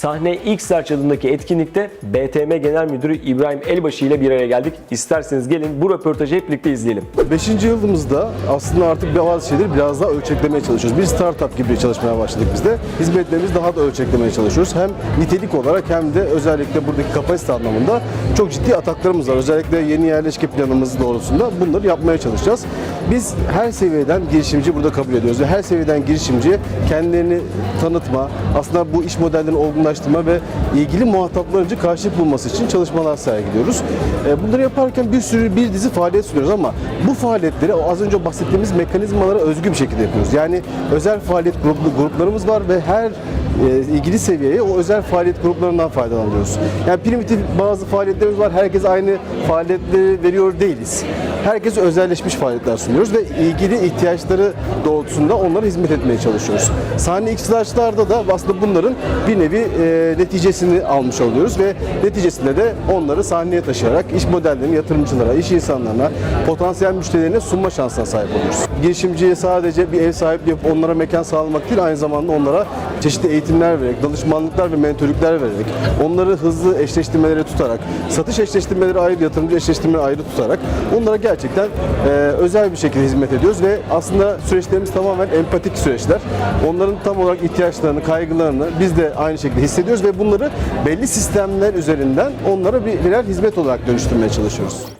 Sahne Serç adındaki etkinlikte BTM Genel Müdürü İbrahim Elbaşı ile bir araya geldik. İsterseniz gelin bu röportajı hep birlikte izleyelim. Beşinci yılımızda aslında artık bazı şeyleri biraz daha ölçeklemeye çalışıyoruz. Bir startup gibi çalışmaya başladık biz de. Hizmetlerimizi daha da ölçeklemeye çalışıyoruz. Hem nitelik olarak hem de özellikle buradaki kapasite anlamında çok ciddi ataklarımız var. Özellikle yeni yerleşke planımız doğrultusunda bunları yapmaya çalışacağız. Biz her seviyeden girişimci burada kabul ediyoruz ve her seviyeden girişimci kendilerini tanıtma, aslında bu iş modellerini olgunlaştırma ve ilgili muhataplar önce karşılık bulması için çalışmalar sergiliyoruz. E, Bunları yaparken bir sürü bir dizi faaliyet sunuyoruz ama bu faaliyetleri az önce bahsettiğimiz mekanizmalara özgü bir şekilde yapıyoruz. Yani özel faaliyet gruplarımız var ve her e, ilgili seviyeye o özel faaliyet gruplarından faydalanıyoruz. Yani primitif bazı faaliyetlerimiz var. Herkes aynı faaliyetleri veriyor değiliz. Herkese özelleşmiş faaliyetler sunuyoruz ve ilgili ihtiyaçları doğrultusunda onlara hizmet etmeye çalışıyoruz. Sahne X'larda da aslında bunların bir nevi e, neticesini almış oluyoruz ve neticesinde de onları sahneye taşıyarak iş modellerini yatırımcılara, iş insanlarına, potansiyel müşterilerine sunma şansına sahip oluyoruz. Girişimciye sadece bir ev sahipliği yapıp onlara mekan sağlamak değil, aynı zamanda onlara çeşitli eğitimler vererek, danışmanlıklar ve mentörlükler vererek, onları hızlı eşleştirmelere tutarak, satış eşleştirmeleri ayrı, yatırımcı eşleştirmeleri ayrı tutarak onlara gerçekten e, özel bir şekilde hizmet ediyoruz ve aslında süreçlerimiz tamamen empatik süreçler. Onların tam olarak ihtiyaçlarını, kaygılarını biz de aynı şekilde hissediyoruz ve bunları belli sistemler üzerinden onlara bir birer hizmet olarak dönüştürmeye çalışıyoruz.